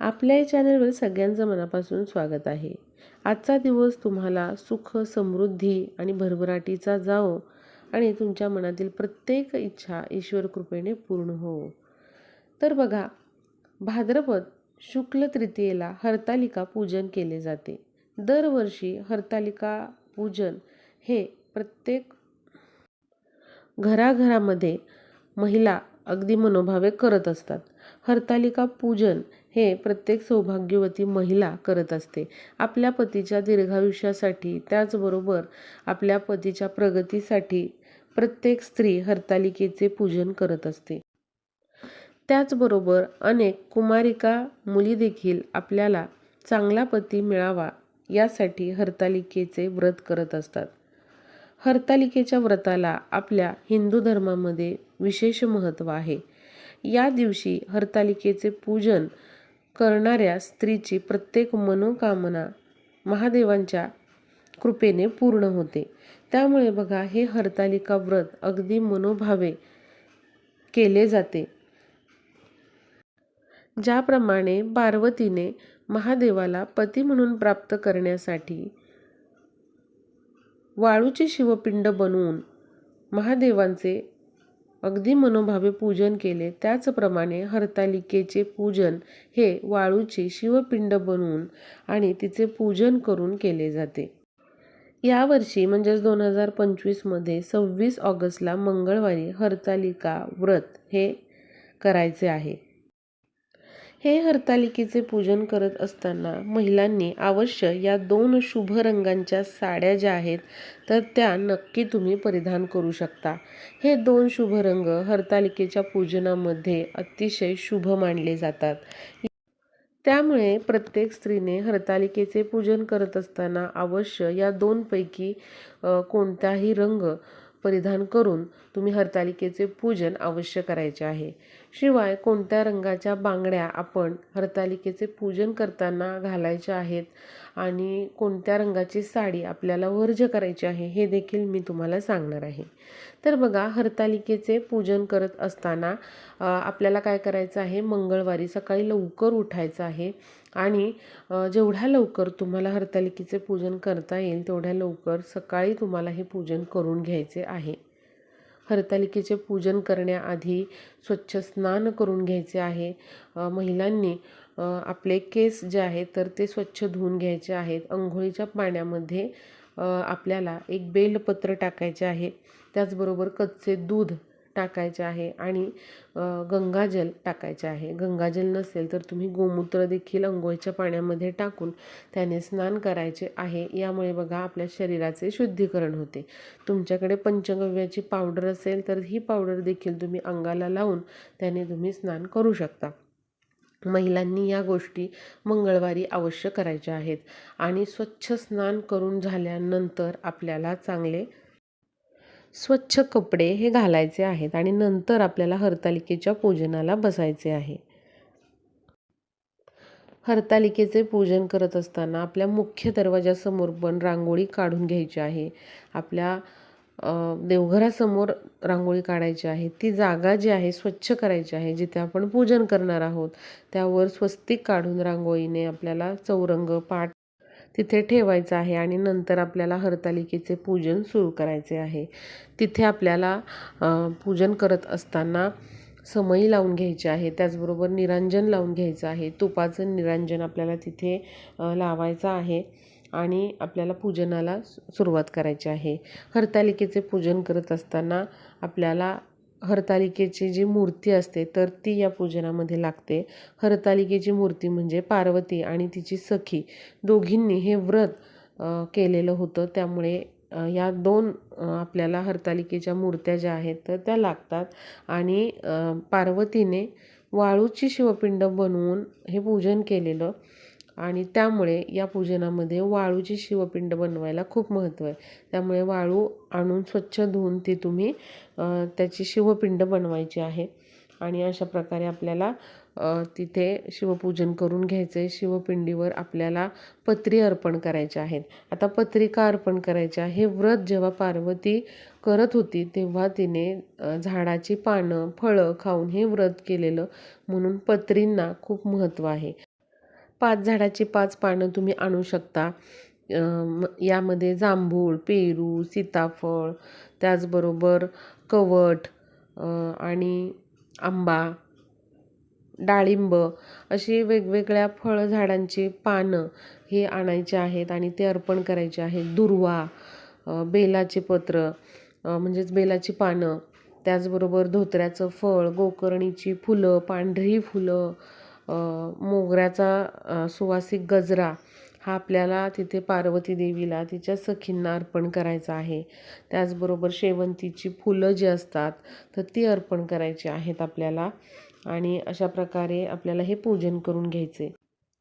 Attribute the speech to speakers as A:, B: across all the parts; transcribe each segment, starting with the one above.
A: आपल्या या चॅनलवर सगळ्यांचं मनापासून स्वागत आहे. आजचा दिवस तुम्हाला सुख समृद्धी आणि भरभराटीचा जाओ आणि तुमच्या मनातील प्रत्येक इच्छा ईश्वर कृपेने पूर्ण हो. तर बघा भाद्रपद शुक्ल तृतीयेला हरतालिका पूजन केले जाते. दरवर्षी हरतालिका पूजन हे प्रत्येक घराघरामध्ये महिला अगदी मनोभावे करत असतात. हरतालिका पूजन हे प्रत्येक सौभाग्यवती महिला करत असते. आपल्या पतीच्या दीर्घायुष्यासाठी त्याचबरोबर आपल्या पतीच्या प्रगतीसाठी प्रत्येक स्त्री हरतालिकेचे पूजन करत असते. त्याचबरोबर अनेक कुमारिका मुली देखील आपल्याला चांगला पती मिळावा यासाठी हरतालिकेचे व्रत करत असतात. हरतालिकेच्या व्रताला आपल्या हिंदू धर्मामध्ये विशेष महत्त्व आहे. या दिवशी हरतालिकेचे पूजन करणाऱ्या स्त्रीची प्रत्येक मनोकामना महादेवांच्या कृपेने पूर्ण होते. त्यामुळे बघा हे हरतालिका व्रत अगदी मनोभावे केले जाते. ज्याप्रमाणे पार्वतीने महादेवाला पती म्हणून प्राप्त करण्यासाठी वाळूचे शिवपिंड बनवून महादेवांचे अगदी मनोभावे पूजन केले. त्याचप्रमाणे हरतालिकेचे पूजन हे वाळूची शिवपिंड बनवून आणि तिचे पूजन करून केले जाते. यावर्षी म्हणजेच दोन हजार पंचवीसमध्ये सव्वीस ऑगस्टला मंगळवारी हरतालिका व्रत हे करायचे आहे. हे हरतालिकेचे पूजन करत असताना महिलांनी अवश्य या दोन शुभ रंगांच्या साड्या ज्या आहेत तर त्या नक्की तुम्ही परिधान करू शकता. हे दोन शुभ रंग हरतालिकेच्या पूजनामध्ये अतिशय शुभ मानले जातात. त्यामुळे प्रत्येक स्त्रीने हरतालिकेचे पूजन करत असताना अवश्य या दोनपैकी कोणताही रंग परिधान करून तुम्ही हरतालिकेचे पूजन अवश्य करायचे आहे. शिवाय कोणत्या रंगाच्या बांगड्या आपण हरतालिकेचे पूजन करताना घालायच्या आहेत आणि कोणत्या रंगाची साडी आपल्याला वर्ज करायची आहे हे देखील मी तुम्हाला सांगणार आहे. तर बघा हरतालिकेचे पूजन करत असताना आपल्याला काय करायचं आहे? मंगळवारी सकाळी लवकर उठायचं आहे. आणि जेवढ्या लवकर तुम्हाला हरतालिकेचे पूजन करता येईल तेवढ्या लवकर सकाळी तुम्हाला हे पूजन करून घ्यायचे आहे. हरतालिकेचे पूजन करण्याआधी स्वच्छ स्नान करून घ्यायचे आहे. महिलांनी आपले केस जे आहेत तर ते स्वच्छ धुवून घ्यायचे आहेत. अंघोळीच्या पाण्यामध्ये आपल्याला एक बेलपत्र टाकायचे आहे. त्याचबरोबर कच्चे दूध टाकायचे आहे आणि गंगाजल टाकायचे आहे. गंगाजल नसेल तर तुम्ही गोमूत्र देखील अंघोळीच्या पाण्यामध्ये टाकून त्याने स्नान करायचे आहे. यामुळे बघा आपल्या शरीराचे शुद्धीकरण होते. तुमच्याकडे पंचगव्याची पावडर असेल तर ही पावडर देखील तुम्ही अंगाला लावून त्याने तुम्ही स्नान करू शकता. महिलांनी या गोष्टी मंगळवारी अवश्य करायच्या आहेत. आणि स्वच्छ स्नान करून झाल्यानंतर आपल्याला चांगले स्वच्छ कपडे हे घालायचे आहेत आणि नंतर आपल्याला हरतालिकेच्या पूजनाला बसायचे आहे. हरतालिकेचे पूजन करत असताना आपल्या मुख्य दरवाजासमोर पण रांगोळी काढून घ्यायची आहे. आपल्या देवघरासमोर रांगोळी काढायची आहे. ती जागा जी आहे स्वच्छ करायची आहे जिथे आपण पूजन करणार आहोत त्यावर स्वस्तिक काढून रांगोळीने आपल्याला चौरंग पाठ तिथे ठेवायचं आहे आणि नंतर आपल्याला हरतालिकेचे पूजन सुरू करायचे आहे. तिथे आपल्याला पूजन करत असताना समई लावून घ्यायची आहे त्याचबरोबर निरांजन लावून घ्यायचं आहे तुपाचं निरांजन आपल्याला तिथे लावायचं आहे आणि आपल्याला पूजनाला सुरुवात करायची आहे. हरतालिकेचे पूजन करत असताना आपल्याला हरतालिकेची जी मूर्ती असते तर ती या पूजनामध्ये लागते. हरतालिकेची मूर्ती म्हणजे पार्वती आणि तिची सखी. दोघींनी हे व्रत केलेलं होतं. त्यामुळे या दोन आपल्याला हरतालिकेच्या मूर्त्या ज्या आहेत तर त्या लागतात. आणि पार्वतीने वाळूची शिवपिंड बनवून हे पूजन केलेलं. आणि त्यामुळे या पूजनामध्ये वाळूची शिवपिंड बनवायला खूप महत्त्व आहे. त्यामुळे वाळू आणून स्वच्छ धुवून ती तुम्ही त्याची शिवपिंड बनवायची आहे. आणि अशा प्रकारे आपल्याला तिथे शिवपूजन करून घ्यायचं. आहे शिवपिंडीवर आपल्याला पत्री अर्पण करायचे आहेत. आता पत्रिका अर्पण करायच्या? हे व्रत जेव्हा पार्वती करत होती तेव्हा तिने झाडाची पानं फळं खाऊन हे व्रत केलेलं म्हणून पत्रींना खूप महत्त्व आहे. पाच झाडाची पाच पानं तुम्ही आणू शकता. म यामध्ये जांभूळ पेरू सीताफळ त्याचबरोबर कवट आणि आंबा डाळिंब अशी वेगवेगळ्या फळझाडांची पानं हे आणायचे आहेत आणि ते अर्पण करायचे आहेत. दुर्वा बेलाचे पत्र म्हणजेच बेलाची पानं त्याचबरोबर धोत्र्याचं फळ गोकर्णीची फुलं पांढरी फुलं मोगऱ्याचा सुवासिक गजरा हा आपल्याला तिथे पार्वती देवीला तिच्या सखींना अर्पण करायचा आहे. त्याचबरोबर शेवंतीची फुलं जी असतात तर ती अर्पण करायची आहेत आपल्याला आणि अशा प्रकारे आपल्याला हे पूजन करून घ्यायचे.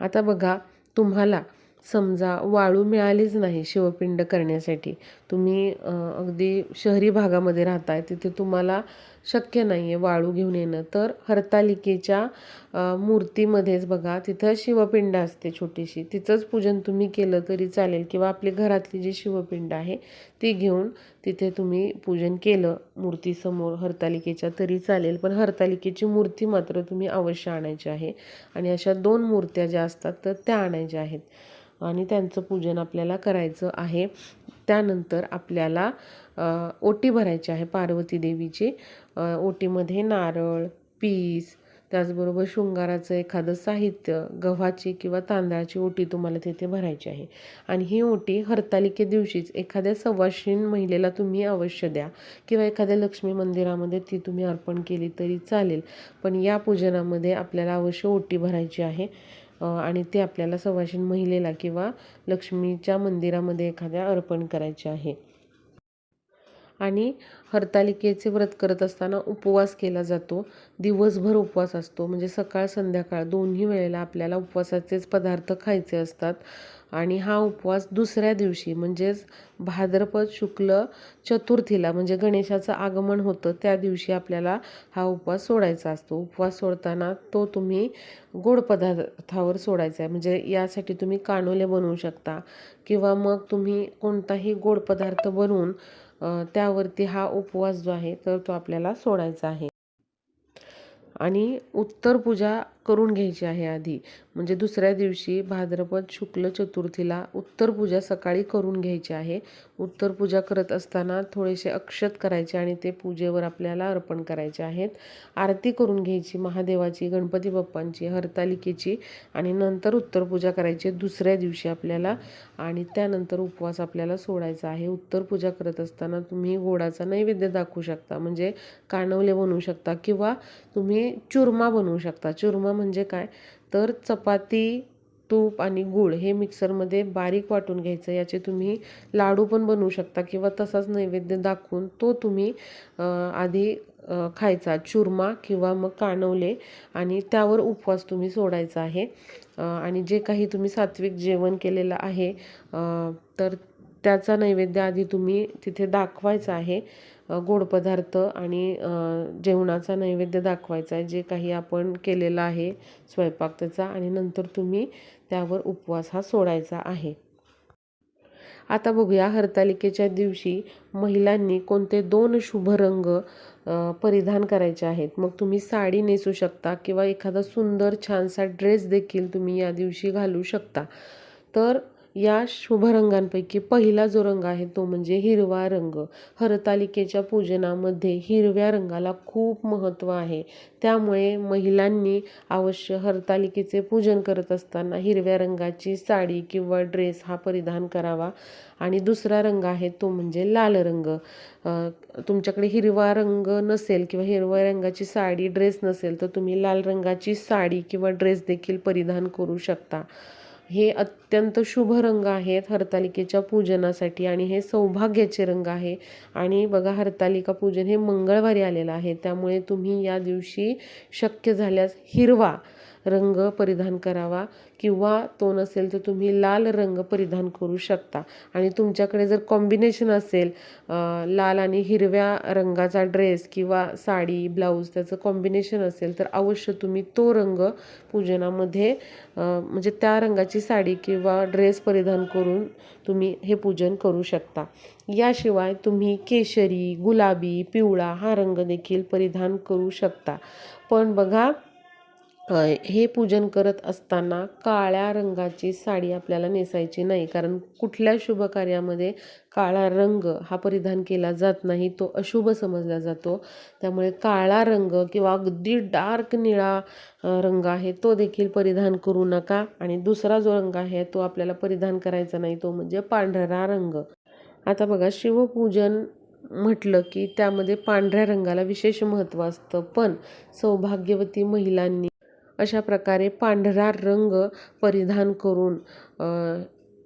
A: आता बघा तुम्हाला समजा वाळू मिळालीच नाही शिवपिंड करण्यासाठी. तुम्ही अगदी शहरी भागामध्ये राहताय तिथे तुम्हाला शक्य नाही आहे वाळू घेऊन येणं. तर हरतालिकेच्या मूर्तीमध्येच बघा तिथं शिवपिंड असते छोटीशी. तिचंच पूजन तुम्ही केलं तरी चालेल किंवा आपली घरातली जी शिवपिंड आहे ती घेऊन तिथे तुम्ही पूजन केलं मूर्तीसमोर हरतालिकेच्या तरी चालेल. पण हरतालिकेची मूर्ती मात्र तुम्ही अवश्य आणायची आहे. आणि अशा दोन मूर्त्या ज्या असतात तर त्या आणायच्या आहेत. आणि त्यांचं पूजन आपल्याला करायचं आहे. त्यानंतर आपल्याला ओटी भरायची आहे पार्वती देवीची. ओटीमध्ये नारळ पीस त्याचबरोबर शृंगाराचं एखादं साहित्य गव्हाची किंवा तांदळाची ओटी तुम्हाला तिथे भरायची आहे. आणि ही ओटी हरतालिके दिवशीच एखाद्या सवाशीण महिलेला तुम्ही अवश्य द्या किंवा एखाद्या लक्ष्मी मंदिरामध्ये ती तुम्ही अर्पण केली तरी चालेल. पण या पूजनामध्ये आपल्याला अवश्य ओटी भरायची आहे. आणि ते आपल्याला सवाशीण महिलेला किंवा लक्ष्मीच्या मंदिरामध्ये एखाद्या अर्पण करायचे आहे. आणि हरतालिकेचे व्रत करत असताना उपवास केला जातो. दिवसभर उपवास असतो. म्हणजे सकाळ संध्याकाळ दोन्ही वेळेला आपल्याला उपवासाचेच पदार्थ खायचे असतात. आणि हा उपवास दुसऱ्या दिवशी म्हणजेच भाद्रपद शुक्ल चतुर्थीला म्हणजे गणेशाचं आगमन होतं त्या दिवशी आपल्याला हा उपवास सोडायचा असतो. उपवास सोडताना तो तुम्ही गोड पदार्थावर सोडायचा आहे. म्हणजे यासाठी तुम्ही कानोले बनवू शकता किंवा मग तुम्ही कोणताही गोड पदार्थ बनवून त्यावरती हा उपवास जो आहे तर तो आपल्याला सोडायचा आहे. आणि उत्तर पूजा करून घ्यायची आहे आधी. म्हणजे दुसऱ्या दिवशी भाद्रपद शुक्ल चतुर्थीला उत्तर पूजा सकाळी करून घ्यायची आहे. उत्तर पूजा करत असताना थोडेसे अक्षत करायचे आणि ते पूजेवर आपल्याला अर्पण करायचे आहेत. आरती करून घ्यायची महादेवाची गणपती बाप्पांची हरतालिकेची आणि नंतर उत्तर पूजा करायची दुसऱ्या दिवशी आपल्याला आणि त्यानंतर उपवास आपल्याला सोडायचा आहे. उत्तर पूजा करत असताना तुम्ही गोडाचा नैवेद्य दाखवू शकता म्हणजे कानवले बनवू शकता किंवा तुम्ही चुरमा बनवू शकता. चुरमा म्हणजे काय? तर चपाती तूप आणि गूळ हे मिक्सरमध्ये बारीक वाटून घ्यायचं. याचे तुम्ही लाडू पण बनवू शकता किंवा तसाच नैवेद्य दाखवून तो तुम्ही आधी खायचा. चुरमा किंवा मग कानवले आणि त्यावर उपवास तुम्ही सोडायचा आहे. आणि जे काही तुम्ही सात्विक जेवण केलेलं आहे तर त्याचा नैवेद्य आधी तुम्ही तिथे दाखवायचा आहे. गोड पदार्थ आणि जेवणाचा नैवेद्य दाखवायचा आहे जे काही आपण केलेलं आहे स्वयंपाक त्याचा आणि नंतर तुम्ही त्यावर उपवास हा सोडायचा आहे. आता बघूया हरतालिकेच्या दिवशी महिलांनी कोणते दोन शुभ रंग परिधान करायचे आहेत. मग तुम्ही साडी नेसू शकता किंवा एखादा सुंदर छानसा ड्रेस देखील तुम्ही या दिवशी घालू शकता. तर या शुभ रंगांपैकी पहिला जो रंग आहे तो म्हणजे हिरवा रंग. हरतालिकेच्या पूजनामध्ये हिरव्या रंगाला खूप महत्त्व आहे. त्यामुळे महिलांनी अवश्य हरतालिकेचे पूजन करत असताना हिरव्या रंगाची साडी किंवा ड्रेस हा परिधान करावा. आणि दुसरा रंग आहे तो म्हणजे लाल रंग. तुमच्याकडे हिरवा रंग नसेल किंवा हिरव्या रंगाची साडी ड्रेस नसेल तर तुम्ही लाल रंगाची साडी किंवा ड्रेस देखील परिधान करू शकता. हे अत्यंत शुभ रंग आहेत हरतालिकेच्या पूजनासाठी आणि हे सौभाग्याचे रंग आहे. आणि बघा हरतालिका पूजन हे मंगळवारी आलेलं आहे. त्यामुळे तुम्ही या दिवशी शक्य झाल्यास हिरवा रंग परिधान करावा. किंवा तो नसेल तर तुम्ही लाल रंग परिधान करू शकता. आणि तुमच्याकडे जर कॉम्बिनेशन असेल लाल आणि हिरव्या रंगाचा ड्रेस किंवा साडी ब्लाऊज त्याचं कॉम्बिनेशन असेल तर अवश्य तुम्ही तो रंग पूजनामध्ये म्हणजे त्या रंगाची साडी किंवा ड्रेस परिधान करून तुम्ही हे पूजन करू शकता. याशिवाय तुम्ही केशरी गुलाबी पिवळा हा रंग देखील परिधान करू शकता. पण बघा हे पूजन करत असताना काळ्या रंगाची साडी आपल्याला नेसायची नाही. कारण कुठल्या शुभ कार्यामध्ये काळा रंग हा परिधान केला जात नाही तो अशुभ समजला जातो. त्यामुळे काळा रंग किंवा अगदी डार्क निळा रंग आहे तो देखील परिधान करू नका. आणि दुसरा जो रंग आहे तो आपल्याला परिधान करायचा नाही तो म्हणजे पांढरा रंग. आता बघा शिवपूजन म्हटलं की त्यामध्ये पांढऱ्या रंगाला विशेष महत्त्व असतं. पण सौभाग्यवती महिलांनी अशा प्रकारे पांढरा रंग परिधान करून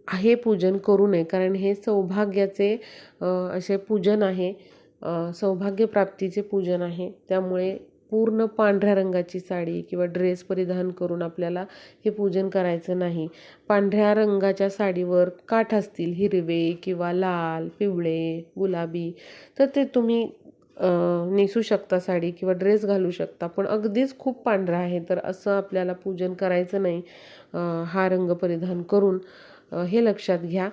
A: हे पूजन करू नये. कारण हे सौभाग्याचे असे पूजन आहे. सौभाग्यप्राप्तीचे पूजन आहे. त्यामुळे पूर्ण पांढऱ्या रंगाची साडी किंवा ड्रेस परिधान करून आपल्याला हे पूजन करायचं नाही. पांढऱ्या रंगाच्या साडीवर काठ असतील हिरवे किंवा लाल पिवळे गुलाबी तर ते तुम्ही नेसू शकता साडी किंवा ड्रेस घालू शकता. पण अगदीच खूप पांढरा आहे. तर असं आपल्याला पूजन करायचं नाही. हा रंग परिधान करून हे लक्षात घ्या.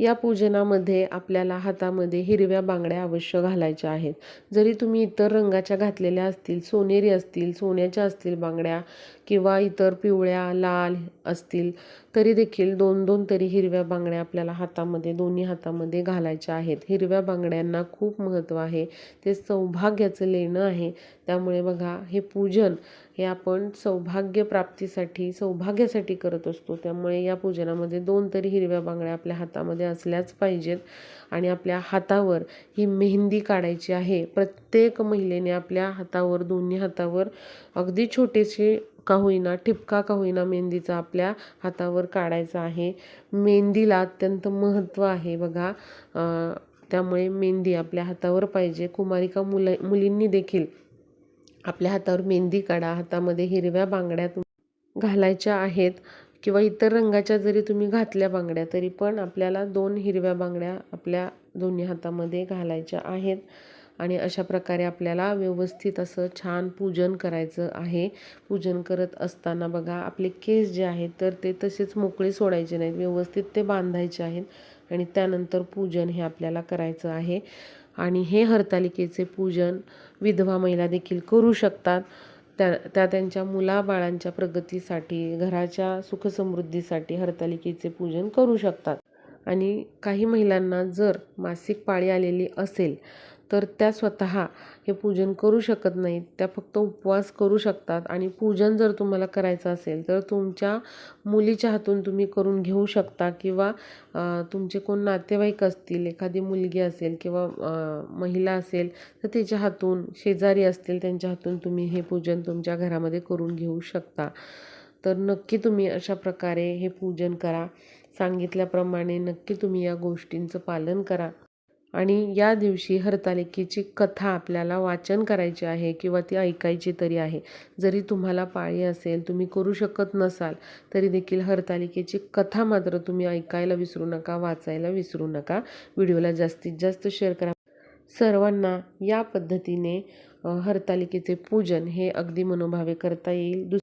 A: या पूजनामध्ये आपल्याला हातामध्ये हिरव्या बांगड्या अवश्य घालायच्या आहेत. जरी तुम्ही इतर रंगाच्या घातलेल्या असतील सोनेरी असतील सोन्याच्या असतील बांगड्या किंवा इतर पिवळ्या लाल असतील तरी देखील दोन दोन तरी हिरव्या बांगड्या आपल्याला हातामध्ये दोन्ही हातामध्ये घालायच्या आहेत. हिरव्या बांगड्यांना खूप महत्त्व आहे. ते सौभाग्याचं लेणं आहे. त्यामुळे बघा हे पूजन हे आपण सौभाग्य प्राप्तीसाठी सौभाग्यासाठी करत असतो. त्यामुळे या पूजनामध्ये दोन तरी हिरव्या बांगड्या आपल्या हातामध्ये असल्याच पाहिजेत आणि आपल्या हातावर ही मेहंदी काढायची आहे. प्रत्येक महिलेने आपल्या हातावर दोन्ही हातावर अगदी छोटेसे का होईना ठिपका का होईना मेहंदीचा आपल्या हातावर काढायचा आहे. मेहंदीला अत्यंत महत्त्व आहे बघा. त्यामुळे मेहंदी आपल्या हातावर पाहिजे. कुमारिका मुलं मुलींनी देखील आपल्या हातावर मेहंदी काढा. हातामध्ये हिरव्या बांगड्या घालायच्या आहेत किंवा इतर रंगाच्या जरी तुम्ही घातल्या बांगड्या तरी पण आपल्याला दोन हिरव्या बांगड्या आपल्या दोन्ही हातामध्ये घालायच्या आहेत. आणि अशा प्रकारे आपल्याला व्यवस्थित असं छान पूजन करायचं आहे. पूजन करत असताना बघा आपले केस जे आहेत तर ते तसेच मोकळे सोडायचे नाहीत. व्यवस्थित ते बांधायचे आहेत आणि त्यानंतर पूजन हे आपल्याला करायचं आहे. आणि हे हरतालिकेचे पूजन विधवा महिला देखील करू शकतात. त्या त्या त्यांच्या मुलाबाळांच्या प्रगतीसाठी घराच्या सुखसमृद्धीसाठी हरतालिकेचे पूजन करू शकतात. आणि काही महिलांना जर मासिक पाळी आलेली असेल तर त्या स्वतः हे पूजन करू शकत नाहीत. त्या फक्त उपवास करू शकतात. आणि पूजन जर तुम्हाला करायचं असेल तर तुमच्या मुलीच्या हातून तुम्ही करून घेऊ शकता किंवा तुमचे कोण नातेवाईक असतील एखादी मुलगी असेल किंवा महिला असेल तर तिच्या हातून शेजारी असतील त्यांच्या हातून तुम्ही हे पूजन तुमच्या घरामध्ये करून घेऊ शकता. तर नक्की तुम्ही अशा प्रकारे हे पूजन करा. सांगितल्याप्रमाणे नक्की तुम्ही या गोष्टींचं पालन करा. आणि या दिवशी हरतालिकेची कथा आपल्याला वाचन करायची आहे किंवा ती ऐकायची तरी आहे. जरी तुम्हाला पाळी असेल तुम्ही करू शकत नसाल तरी देखील हरतालिकेची कथा मात्र तुम्ही ऐकायला विसरू नका वाचायला विसरू नका. व्हिडिओला जास्तीत जास्त शेअर करा. सर्वांना या पद्धतीने हरतालिकेचे पूजन हे अगदी मनोभावे करता येईल. दुस